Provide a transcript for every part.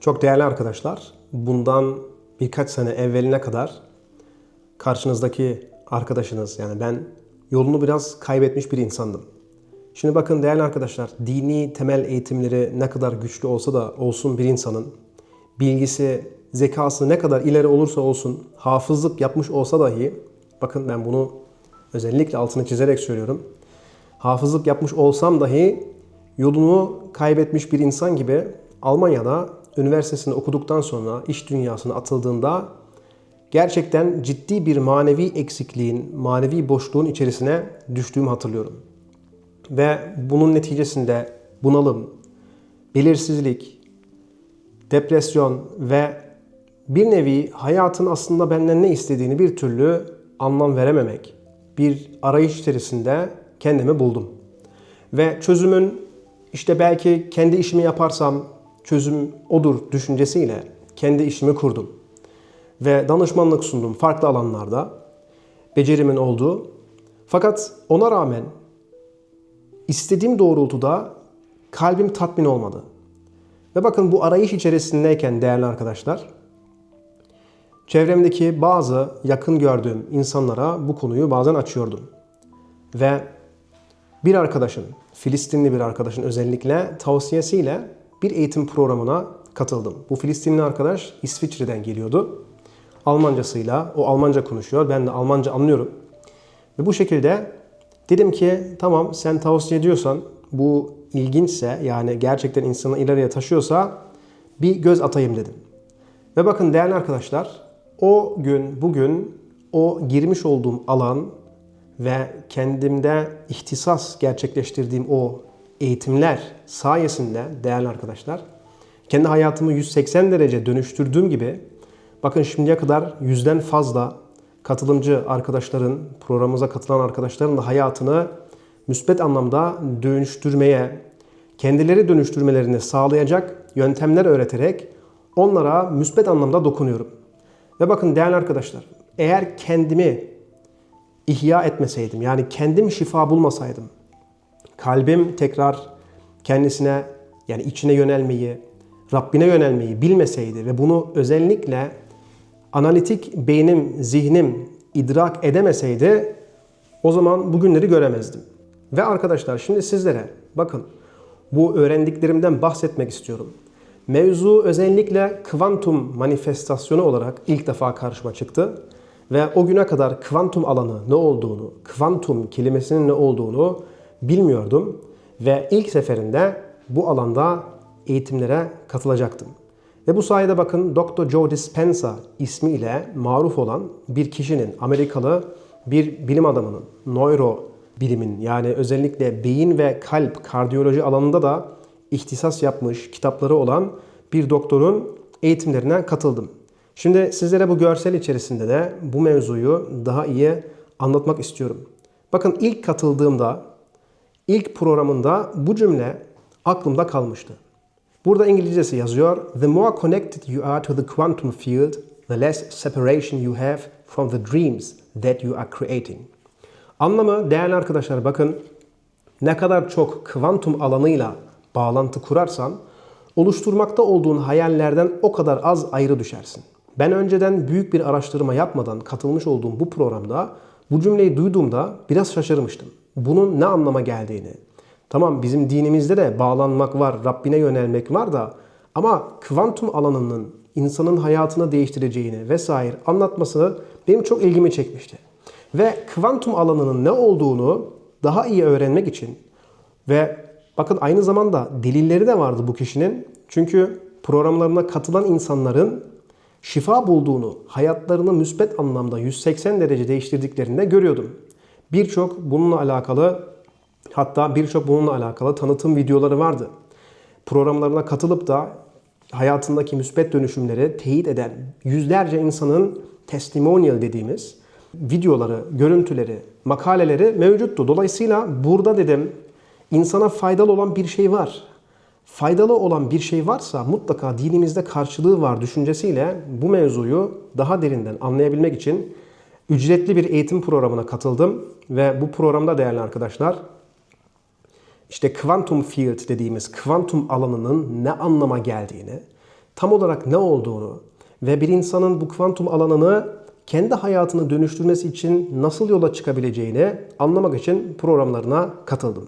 Çok değerli arkadaşlar, bundan birkaç sene evveline kadar karşınızdaki arkadaşınız yani ben yolunu biraz kaybetmiş bir insandım. Şimdi bakın değerli arkadaşlar, dini temel eğitimleri ne kadar güçlü olsa da olsun bir insanın bilgisi, zekası ne kadar ileri olursa olsun, hafızlık yapmış olsa dahi bakın ben bunu özellikle altını çizerek söylüyorum. Hafızlık yapmış olsam dahi yolunu kaybetmiş bir insan gibi Almanya'da üniversitesini okuduktan sonra iş dünyasına atıldığında gerçekten ciddi bir manevi eksikliğin, manevi boşluğun içerisine düştüğümü hatırlıyorum. Ve bunun neticesinde bunalım, belirsizlik, depresyon ve bir nevi hayatın aslında benden ne istediğini bir türlü anlam verememek, bir arayış içerisinde kendimi buldum. Ve çözümün işte belki kendi işimi yaparsam çözüm odur düşüncesiyle kendi işimi kurdum. Ve danışmanlık sundum farklı alanlarda. Becerimin olduğu. Fakat ona rağmen istediğim doğrultuda kalbim tatmin olmadı. Ve bakın bu arayış içerisindeyken değerli arkadaşlar, çevremdeki bazı yakın gördüğüm insanlara bu konuyu bazen açıyordum. Ve bir arkadaşın, Filistinli bir arkadaşın özellikle tavsiyesiyle bir eğitim programına katıldım. Bu Filistinli arkadaş İsviçre'den geliyordu. Almancasıyla, o Almanca konuşuyor. Ben de Almanca anlıyorum. Ve bu şekilde dedim ki tamam sen tavsiye ediyorsan bu ilginçse yani gerçekten insanı ileriye taşıyorsa bir göz atayım dedim. Ve bakın değerli arkadaşlar o gün bugün o girmiş olduğum alan ve kendimde ihtisas gerçekleştirdiğim o eğitimler sayesinde değerli arkadaşlar kendi hayatımı 180 derece dönüştürdüğüm gibi bakın şimdiye kadar yüzden fazla katılımcı arkadaşların, programımıza katılan arkadaşların da hayatını müspet anlamda dönüştürmeye, kendileri dönüştürmelerini sağlayacak yöntemler öğreterek onlara müspet anlamda dokunuyorum. Ve bakın değerli arkadaşlar, eğer kendimi ihya etmeseydim, yani kendim şifa bulmasaydım, kalbim tekrar kendisine yani içine yönelmeyi, Rabbine yönelmeyi bilmeseydi ve bunu özellikle analitik beynim, zihnim idrak edemeseydi o zaman bugünleri göremezdim. Ve arkadaşlar şimdi sizlere bakın bu öğrendiklerimden bahsetmek istiyorum. Mevzu özellikle kuantum manifestasyonu olarak ilk defa karşıma çıktı. Ve o güne kadar kuantum alanı ne olduğunu, kuantum kelimesinin ne olduğunu bilmiyordum. Ve ilk seferinde bu alanda eğitimlere katılacaktım. Ve bu sayede bakın Dr. Joe Dispenza ismiyle maruf olan bir kişinin, Amerikalı bir bilim adamının, nöro bilimin yani özellikle beyin ve kalp kardiyoloji alanında da ihtisas yapmış kitapları olan bir doktorun eğitimlerine katıldım. Şimdi sizlere bu görsel içerisinde de bu mevzuyu daha iyi anlatmak istiyorum. Bakın ilk katıldığımda, ilk programında bu cümle aklımda kalmıştı. Burada İngilizcesi yazıyor. The more connected you are to the quantum field, the less separation you have from the dreams that you are creating. Anlamı değerli arkadaşlar bakın ne kadar çok kuantum alanıyla bağlantı kurarsan oluşturmakta olduğun hayallerden o kadar az ayrı düşersin. Ben önceden büyük bir araştırma yapmadan katılmış olduğum bu programda bu cümleyi duyduğumda biraz şaşırmıştım. Bunun ne anlama geldiğini. Tamam bizim dinimizde de bağlanmak var, Rabbine yönelmek var da ama kuantum alanının insanın hayatını değiştireceğini vesaire anlatması benim çok ilgimi çekmişti. Ve kuantum alanının ne olduğunu daha iyi öğrenmek için ve bakın aynı zamanda delilleri de vardı bu kişinin. Çünkü programlarına katılan insanların şifa bulduğunu, hayatlarını müspet anlamda 180 derece değiştirdiklerini de görüyordum. Birçok bununla alakalı hatta birçok bununla alakalı tanıtım videoları vardı. Programlarına katılıp da hayatındaki müspet dönüşümleri teyit eden yüzlerce insanın testimonial dediğimiz videoları, görüntüleri, makaleleri mevcuttu. Dolayısıyla burada dedim insana faydalı olan bir şey var. Faydalı olan bir şey varsa mutlaka dinimizde karşılığı var düşüncesiyle bu mevzuyu daha derinden anlayabilmek için ücretli bir eğitim programına katıldım ve bu programda değerli arkadaşlar işte quantum field dediğimiz kuantum alanının ne anlama geldiğini, tam olarak ne olduğunu ve bir insanın bu kuantum alanını kendi hayatını dönüştürmesi için nasıl yola çıkabileceğini anlamak için programlarına katıldım.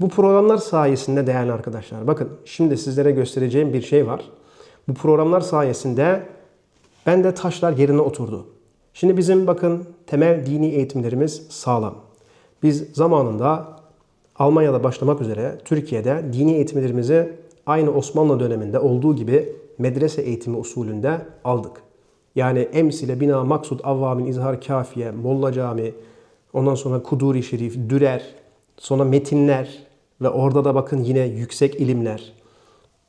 Bu programlar sayesinde değerli arkadaşlar bakın şimdi sizlere göstereceğim bir şey var. Bu programlar sayesinde ben de taşlar yerine oturdu. Şimdi bizim bakın temel dini eğitimlerimiz sağlam. Biz zamanında Almanya'da başlamak üzere Türkiye'de dini eğitimlerimizi aynı Osmanlı döneminde olduğu gibi medrese eğitimi usulünde aldık. Yani emsile, bina, maksud, avvamin, izhar, kafiye, molla cami, ondan sonra kuduri şerif, dürer, sonra metinler ve orada da bakın yine yüksek ilimler.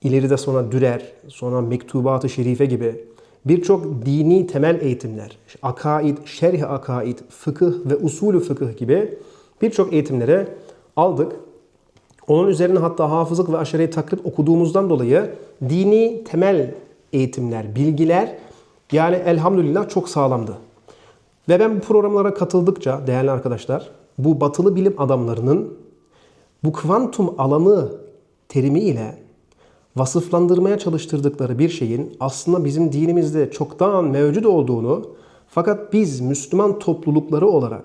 İleride sonra dürer, sonra mektubat-ı şerife gibi birçok dini temel eğitimler, akaid, şerh akaid, fıkıh ve usulü fıkıh gibi birçok eğitimleri aldık. Onun üzerine hatta hafızlık ve aşireyi takrib okuduğumuzdan dolayı dini temel eğitimler, bilgiler yani elhamdülillah çok sağlamdı. Ve ben bu programlara katıldıkça değerli arkadaşlar bu batılı bilim adamlarının bu kuantum alanı terimiyle vasıflandırmaya çalıştırdıkları bir şeyin aslında bizim dinimizde çoktan mevcut olduğunu fakat biz Müslüman toplulukları olarak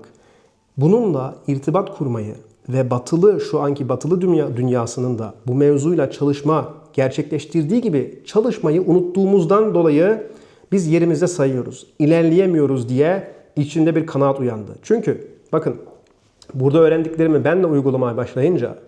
bununla irtibat kurmayı ve batılı şu anki batılı dünya dünyasının da bu mevzuyla çalışma gerçekleştirdiği gibi çalışmayı unuttuğumuzdan dolayı biz yerimizde sayıyoruz. İlerleyemiyoruz diye içinde bir kanaat uyandı. Çünkü bakın burada öğrendiklerimi ben de uygulamaya başlayınca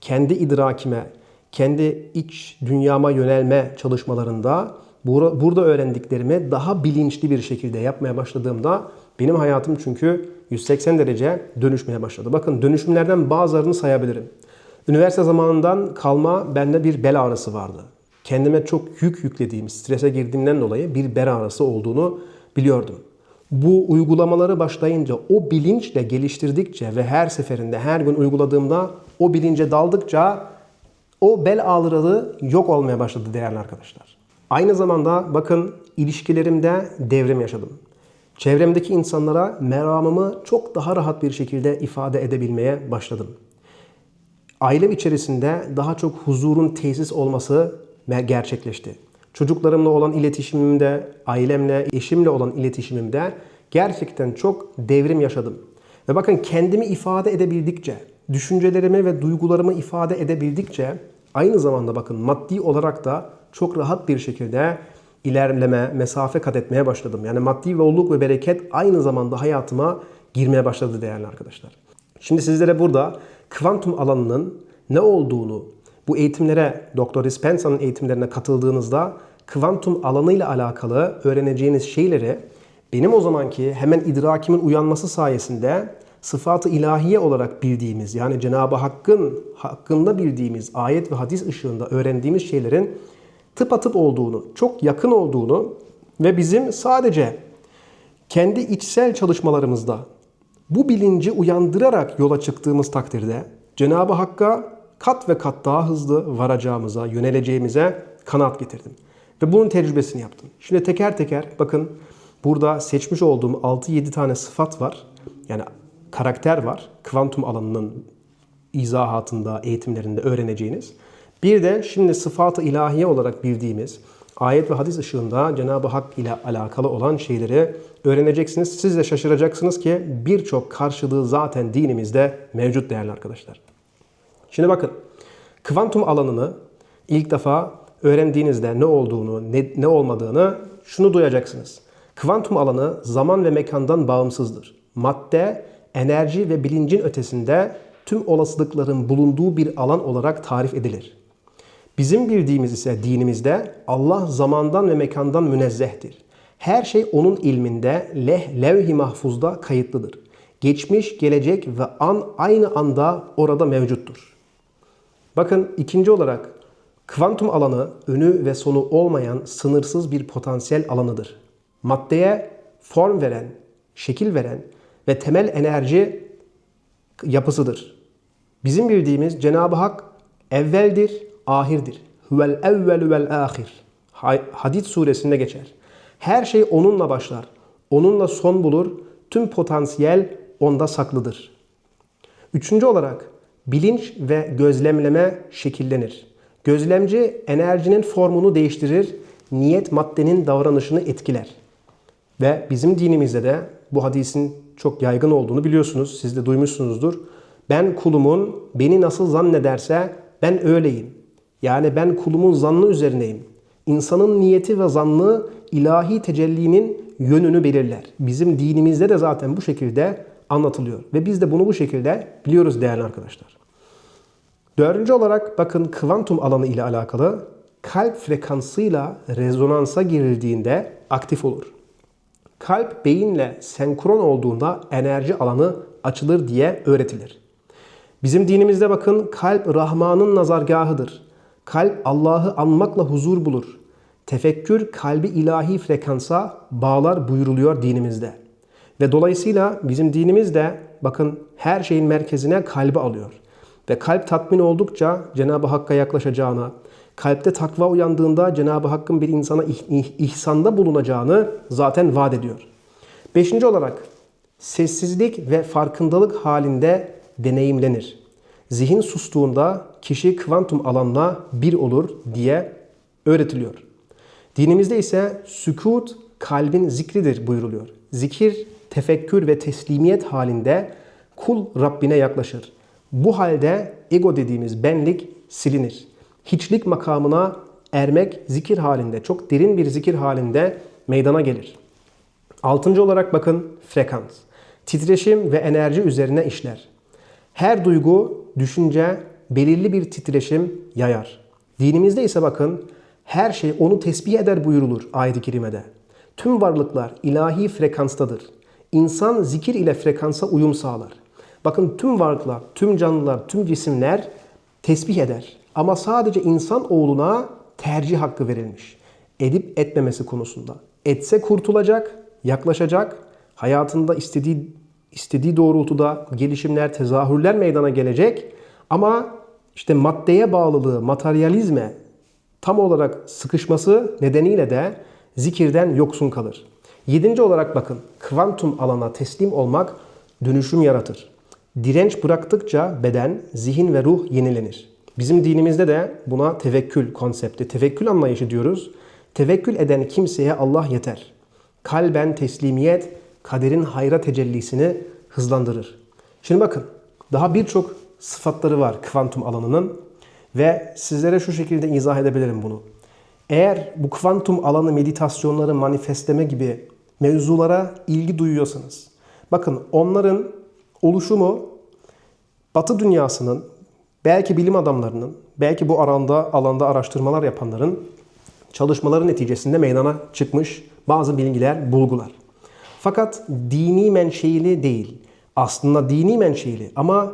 kendi idrakime, kendi iç dünyama yönelme çalışmalarında burada öğrendiklerimi daha bilinçli bir şekilde yapmaya başladığımda benim hayatım çünkü 180 derece dönüşmeye başladı. Bakın dönüşümlerden bazılarını sayabilirim. Üniversite zamanından kalma bende bir bel ağrısı vardı. Kendime çok yük yüklediğim, strese girdiğimden dolayı bir bel ağrısı olduğunu biliyordum. Bu uygulamaları başlayınca o bilinçle geliştirdikçe ve her seferinde her gün uyguladığımda o bilince daldıkça o bel ağrıları yok olmaya başladı değerli arkadaşlar. Aynı zamanda bakın ilişkilerimde devrim yaşadım. Çevremdeki insanlara meramımı çok daha rahat bir şekilde ifade edebilmeye başladım. Ailem içerisinde daha çok huzurun tesis olması gerçekleşti. Çocuklarımla olan iletişimimde, ailemle, eşimle olan iletişimimde gerçekten çok devrim yaşadım. Ve bakın kendimi ifade edebildikçe, düşüncelerimi ve duygularımı ifade edebildikçe aynı zamanda bakın maddi olarak da çok rahat bir şekilde ilerleme, mesafe kat etmeye başladım. Yani maddi bolluk ve bereket aynı zamanda hayatıma girmeye başladı değerli arkadaşlar. Şimdi sizlere burada kuantum alanının ne olduğunu, bu eğitimlere, Dr. Dispensa'nın eğitimlerine katıldığınızda kuantum alanıyla alakalı öğreneceğiniz şeyleri benim o zamanki hemen idrakimin uyanması sayesinde sıfatı ilahiye olarak bildiğimiz yani Cenab-ı Hakk'ın hakkında bildiğimiz ayet ve hadis ışığında öğrendiğimiz şeylerin tıpatıp olduğunu, çok yakın olduğunu ve bizim sadece kendi içsel çalışmalarımızda bu bilinci uyandırarak yola çıktığımız takdirde Cenab-ı Hakk'a kat ve kat daha hızlı varacağımıza, yöneleceğimize kanat getirdim. Ve bunun tecrübesini yaptım. Şimdi teker teker bakın burada seçmiş olduğum 6-7 tane sıfat var. Yani karakter var. Kuantum alanının izahatında, eğitimlerinde öğreneceğiniz. Bir de şimdi sıfatı ilahiye olarak bildiğimiz ayet ve hadis ışığında Cenab-ı Hak ile alakalı olan şeyleri öğreneceksiniz. Siz de şaşıracaksınız ki birçok karşılığı zaten dinimizde mevcut değerli arkadaşlar. Şimdi bakın, kuantum alanını ilk defa öğrendiğinizde ne olduğunu, ne, ne olmadığını şunu duyacaksınız. Kuantum alanı zaman ve mekandan bağımsızdır. Madde, enerji ve bilincin ötesinde tüm olasılıkların bulunduğu bir alan olarak tarif edilir. Bizim bildiğimiz ise dinimizde Allah zamandan ve mekandan münezzehtir. Her şey onun ilminde, leh, levh-i mahfuzda kayıtlıdır. Geçmiş, gelecek ve an aynı anda orada mevcuttur. Bakın ikinci olarak kuantum alanı önü ve sonu olmayan sınırsız bir potansiyel alanıdır. Maddeye form veren, şekil veren ve temel enerji yapısıdır. Bizim bildiğimiz Cenab-ı Hak evveldir, ahirdir. Huvel evvel vel ahir. Hadid suresinde geçer. Her şey onunla başlar. Onunla son bulur. Tüm potansiyel onda saklıdır. Üçüncü olarak bilinç ve gözlemleme şekillenir. Gözlemci enerjinin formunu değiştirir niyet maddenin davranışını etkiler. Ve bizim dinimizde de bu hadisin çok yaygın olduğunu biliyorsunuz. Siz de duymuşsunuzdur. Ben kulumun beni nasıl zannederse ben öyleyim. Yani ben kulumun zannı üzerineyim. İnsanın niyeti ve zannı ilahi tecellinin yönünü belirler. Bizim dinimizde de zaten bu şekilde anlatılıyor. Ve biz de bunu bu şekilde biliyoruz değerli arkadaşlar. Dördüncü olarak bakın kuantum alanı ile alakalı kalp frekansıyla rezonansa girildiğinde aktif olur. Kalp beyinle senkron olduğunda enerji alanı açılır diye öğretilir. Bizim dinimizde bakın kalp Rahman'ın nazargahıdır. Kalp Allah'ı anmakla huzur bulur. Tefekkür kalbi ilahi frekansa bağlar buyuruluyor dinimizde. Ve dolayısıyla bizim dinimiz de bakın her şeyin merkezine kalbi alıyor. Ve kalp tatmin oldukça Cenab-ı Hakk'a yaklaşacağına, kalpte takva uyandığında Cenab-ı Hakk'ın bir insana ih- ih- ihsanda bulunacağını zaten vaat ediyor. Beşinci olarak sessizlik ve farkındalık halinde deneyimlenir. Zihin sustuğunda kişi kuantum alanla bir olur diye öğretiliyor. Dinimizde ise sükut kalbin zikridir buyuruluyor. Zikir, tefekkür ve teslimiyet halinde kul Rabbine yaklaşır. Bu halde ego dediğimiz benlik silinir. Hiçlik makamına ermek zikir halinde, çok derin bir zikir halinde meydana gelir. Altıncı olarak bakın frekans. Titreşim ve enerji üzerine işler. Her duygu, düşünce belirli bir titreşim yayar. Dinimizde ise bakın her şey onu tesbih eder buyurulur ayet-i kerimede. Tüm varlıklar ilahi frekanstadır. İnsan zikir ile frekansa uyum sağlar. Bakın tüm varlıklar, tüm canlılar, tüm cisimler tesbih eder. Ama sadece insan oğluna tercih hakkı verilmiş. Edip etmemesi konusunda. Etse kurtulacak, yaklaşacak, hayatında istediği istediği doğrultuda gelişimler, tezahürler meydana gelecek. Ama işte maddeye bağlılığı, materyalizme tam olarak sıkışması nedeniyle de zikirden yoksun kalır. Yedinci olarak bakın, kuantum alana teslim olmak dönüşüm yaratır. Direnç bıraktıkça beden, zihin ve ruh yenilenir. Bizim dinimizde de buna tevekkül konsepti, tevekkül anlayışı diyoruz. Tevekkül eden kimseye Allah yeter. Kalben teslimiyet, kaderin hayra tecellisini hızlandırır. Şimdi bakın, daha birçok sıfatları var kuantum alanının ve sizlere şu şekilde izah edebilirim bunu. Eğer bu kuantum alanı meditasyonları, manifestleme gibi mevzulara ilgi duyuyorsanız, bakın onların oluşumu Batı dünyasının, belki bilim adamlarının, belki bu alanda, alanda araştırmalar yapanların çalışmaları neticesinde meydana çıkmış bazı bilgiler, bulgular. Fakat dini menşeili değil. Aslında dini menşeili ama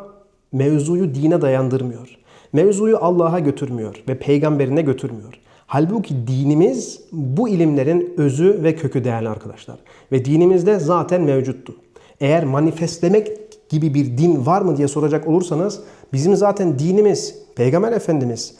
mevzuyu dine dayandırmıyor. Mevzuyu Allah'a götürmüyor ve peygamberine götürmüyor. Halbuki dinimiz bu ilimlerin özü ve kökü değerli arkadaşlar. Ve dinimizde zaten mevcuttu. Eğer manifestlemek gibi bir din var mı diye soracak olursanız bizim zaten dinimiz, Peygamber Efendimiz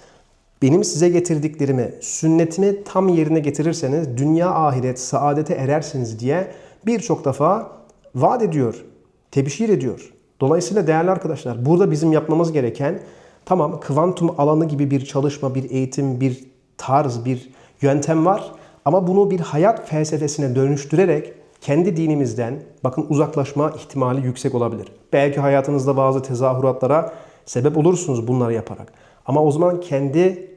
benim size getirdiklerimi, sünnetimi tam yerine getirirseniz dünya ahiret saadete erersiniz diye birçok defa vaat ediyor, tebşir ediyor. Dolayısıyla değerli arkadaşlar burada bizim yapmamız gereken tamam kuantum alanı gibi bir çalışma, bir eğitim, bir tarz, bir yöntem var. Ama bunu bir hayat felsefesine dönüştürerek kendi dinimizden bakın uzaklaşma ihtimali yüksek olabilir. Belki hayatınızda bazı tezahüratlara sebep olursunuz bunları yaparak. Ama o zaman kendi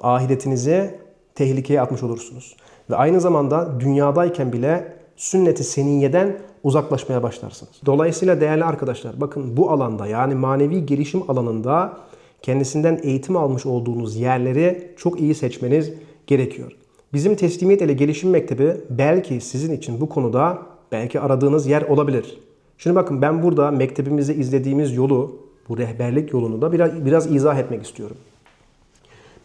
ahiretinizi tehlikeye atmış olursunuz. Ve aynı zamanda dünyadayken bile sünneti seniyeden uzaklaşmaya başlarsınız. Dolayısıyla değerli arkadaşlar bakın bu alanda yani manevi gelişim alanında kendisinden eğitim almış olduğunuz yerleri çok iyi seçmeniz gerekiyor. Bizim teslimiyet ile gelişim mektebi belki sizin için bu konuda belki aradığınız yer olabilir. Şimdi bakın ben burada mektebimizde izlediğimiz yolu, bu rehberlik yolunu da biraz, biraz izah etmek istiyorum.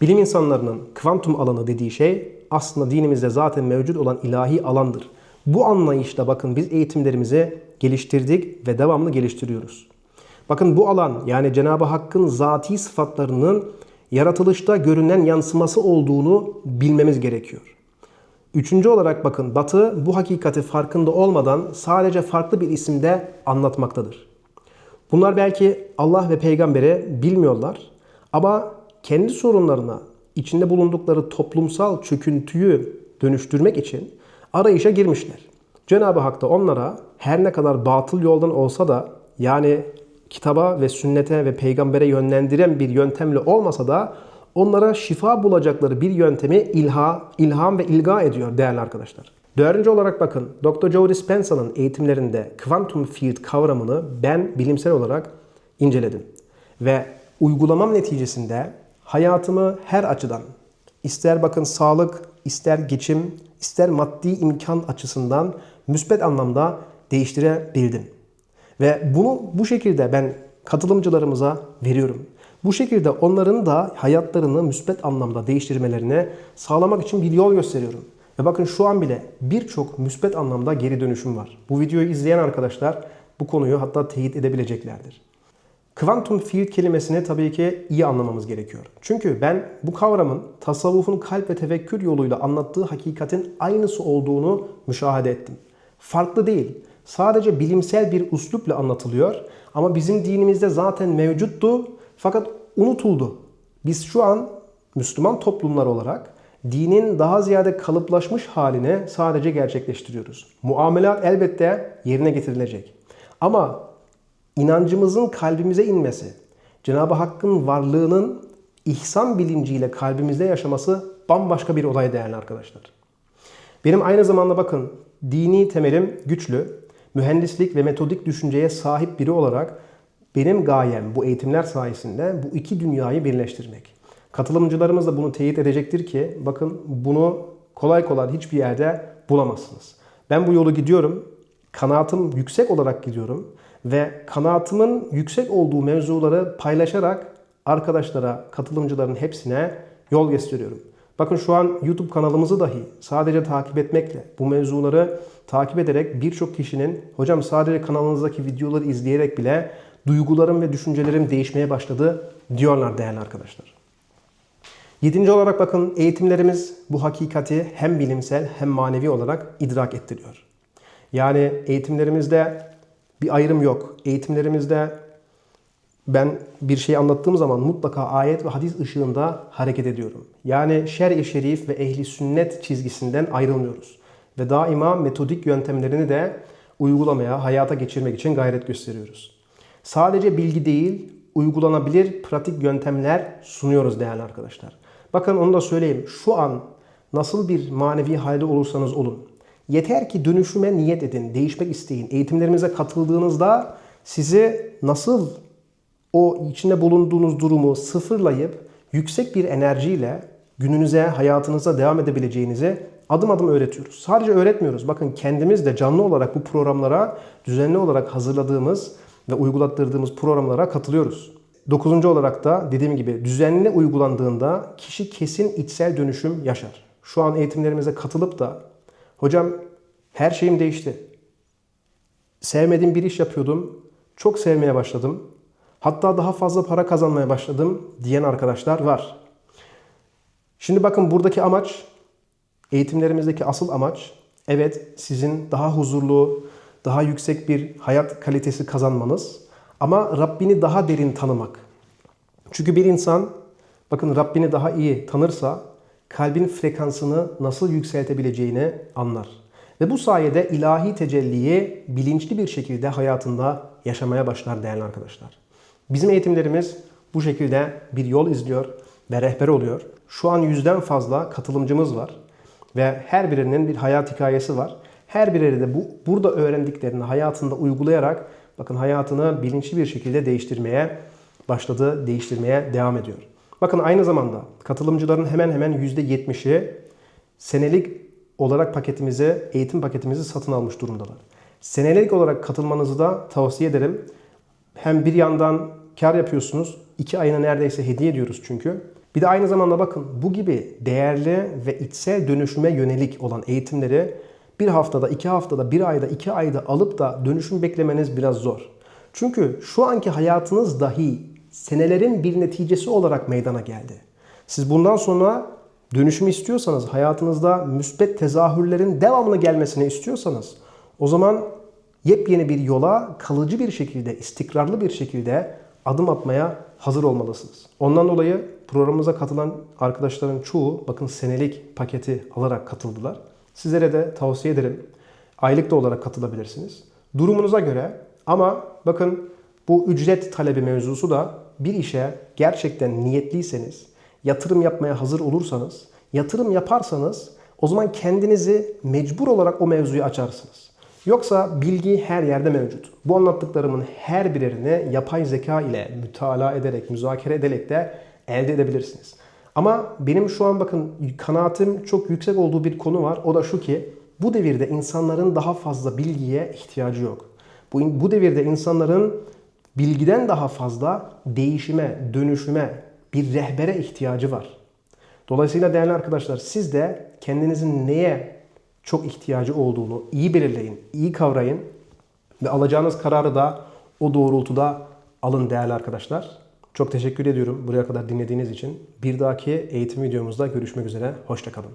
Bilim insanlarının kuantum alanı dediği şey aslında dinimizde zaten mevcut olan ilahi alandır. Bu anlayışla bakın biz eğitimlerimizi geliştirdik ve devamlı geliştiriyoruz. Bakın bu alan yani Cenab-ı Hakk'ın zati sıfatlarının yaratılışta görünen yansıması olduğunu bilmemiz gerekiyor. Üçüncü olarak bakın Batı bu hakikati farkında olmadan sadece farklı bir isimde anlatmaktadır. Bunlar belki Allah ve peygamberi bilmiyorlar ama kendi sorunlarına, içinde bulundukları toplumsal çöküntüyü dönüştürmek için arayışa girmişler. Cenab-ı Hak da onlara her ne kadar batıl yoldan olsa da yani kitaba ve sünnete ve peygambere yönlendiren bir yöntemle olmasa da onlara şifa bulacakları bir yöntemi ilha, ilham ve ilga ediyor değerli arkadaşlar. Dördüncü olarak bakın Dr. Joe Dispensa'nın eğitimlerinde quantum field kavramını ben bilimsel olarak inceledim. Ve uygulamam neticesinde hayatımı her açıdan ister bakın sağlık, ister geçim, ister maddi imkan açısından müspet anlamda değiştirebildim. Ve bunu bu şekilde ben katılımcılarımıza veriyorum. Bu şekilde onların da hayatlarını müspet anlamda değiştirmelerini sağlamak için bir yol gösteriyorum. Ve bakın şu an bile birçok müspet anlamda geri dönüşüm var. Bu videoyu izleyen arkadaşlar bu konuyu hatta teyit edebileceklerdir. Quantum field kelimesini tabii ki iyi anlamamız gerekiyor. Çünkü ben bu kavramın tasavvufun kalp ve tefekkür yoluyla anlattığı hakikatin aynısı olduğunu müşahede ettim. Farklı değil. Sadece bilimsel bir üslupla anlatılıyor ama bizim dinimizde zaten mevcuttu fakat unutuldu. Biz şu an Müslüman toplumlar olarak dinin daha ziyade kalıplaşmış halini sadece gerçekleştiriyoruz. Muamelat elbette yerine getirilecek. Ama inancımızın kalbimize inmesi, Cenab-ı Hakk'ın varlığının ihsan bilinciyle kalbimizde yaşaması bambaşka bir olay değerli arkadaşlar. Benim aynı zamanda bakın dini temelim güçlü, mühendislik ve metodik düşünceye sahip biri olarak benim gayem bu eğitimler sayesinde bu iki dünyayı birleştirmek. Katılımcılarımız da bunu teyit edecektir ki bakın bunu kolay kolay hiçbir yerde bulamazsınız. Ben bu yolu gidiyorum. Kanaatim yüksek olarak gidiyorum ve kanaatımın yüksek olduğu mevzuları paylaşarak arkadaşlara, katılımcıların hepsine yol gösteriyorum. Bakın şu an YouTube kanalımızı dahi sadece takip etmekle, bu mevzuları takip ederek birçok kişinin hocam sadece kanalınızdaki videoları izleyerek bile duygularım ve düşüncelerim değişmeye başladı diyorlar değerli arkadaşlar. Yedinci olarak bakın eğitimlerimiz bu hakikati hem bilimsel hem manevi olarak idrak ettiriyor. Yani eğitimlerimizde bir ayrım yok. Eğitimlerimizde ben bir şey anlattığım zaman mutlaka ayet ve hadis ışığında hareket ediyorum. Yani şer-i şerif ve ehli sünnet çizgisinden ayrılmıyoruz. Ve daima metodik yöntemlerini de uygulamaya, hayata geçirmek için gayret gösteriyoruz. Sadece bilgi değil, uygulanabilir pratik yöntemler sunuyoruz değerli arkadaşlar. Bakın onu da söyleyeyim. Şu an nasıl bir manevi halde olursanız olun. Yeter ki dönüşüme niyet edin, değişmek isteyin. Eğitimlerimize katıldığınızda sizi nasıl o içinde bulunduğunuz durumu sıfırlayıp yüksek bir enerjiyle gününüze, hayatınıza devam edebileceğinizi adım adım öğretiyoruz. Sadece öğretmiyoruz. Bakın kendimiz de canlı olarak bu programlara düzenli olarak hazırladığımız ve uygulattırdığımız programlara katılıyoruz. Dokuzuncu olarak da dediğim gibi düzenli uygulandığında kişi kesin içsel dönüşüm yaşar. Şu an eğitimlerimize katılıp da hocam her şeyim değişti. Sevmediğim bir iş yapıyordum. Çok sevmeye başladım. Hatta daha fazla para kazanmaya başladım diyen arkadaşlar var. Şimdi bakın buradaki amaç, eğitimlerimizdeki asıl amaç evet sizin daha huzurlu, daha yüksek bir hayat kalitesi kazanmanız ama Rabbini daha derin tanımak. Çünkü bir insan bakın Rabbini daha iyi tanırsa kalbin frekansını nasıl yükseltebileceğini anlar. Ve bu sayede ilahi tecelliyi bilinçli bir şekilde hayatında yaşamaya başlar değerli arkadaşlar. Bizim eğitimlerimiz bu şekilde bir yol izliyor ve rehber oluyor. Şu an yüzden fazla katılımcımız var ve her birinin bir hayat hikayesi var. Her biri de bu burada öğrendiklerini hayatında uygulayarak bakın hayatını bilinçli bir şekilde değiştirmeye başladı, değiştirmeye devam ediyor. Bakın aynı zamanda katılımcıların hemen hemen %70'i senelik olarak paketimizi, eğitim paketimizi satın almış durumdalar. Senelik olarak katılmanızı da tavsiye ederim. Hem bir yandan kar yapıyorsunuz, iki ayına neredeyse hediye ediyoruz çünkü. Bir de aynı zamanda bakın bu gibi değerli ve içsel dönüşüme yönelik olan eğitimleri bir haftada, iki haftada, bir ayda, iki ayda alıp da dönüşüm beklemeniz biraz zor. Çünkü şu anki hayatınız dahi senelerin bir neticesi olarak meydana geldi. Siz bundan sonra dönüşüm istiyorsanız, hayatınızda müspet tezahürlerin devamlı gelmesini istiyorsanız o zaman yepyeni bir yola kalıcı bir şekilde, istikrarlı bir şekilde adım atmaya hazır olmalısınız. Ondan dolayı programımıza katılan arkadaşların çoğu bakın senelik paketi alarak katıldılar. Sizlere de tavsiye ederim. Aylık da olarak katılabilirsiniz. Durumunuza göre ama bakın bu ücret talebi mevzusu da bir işe gerçekten niyetliyseniz, yatırım yapmaya hazır olursanız, yatırım yaparsanız o zaman kendinizi mecbur olarak o mevzuyu açarsınız. Yoksa bilgi her yerde mevcut. Bu anlattıklarımın her birerini yapay zeka ile mütalaa ederek, müzakere ederek de elde edebilirsiniz. Ama benim şu an bakın kanaatim çok yüksek olduğu bir konu var. O da şu ki bu devirde insanların daha fazla bilgiye ihtiyacı yok. Bu, bu devirde insanların bilgiden daha fazla değişime, dönüşüme, bir rehbere ihtiyacı var. Dolayısıyla değerli arkadaşlar siz de kendinizin neye çok ihtiyacı olduğunu iyi belirleyin, iyi kavrayın ve alacağınız kararı da o doğrultuda alın değerli arkadaşlar. Çok teşekkür ediyorum buraya kadar dinlediğiniz için. Bir dahaki eğitim videomuzda görüşmek üzere. Hoşçakalın.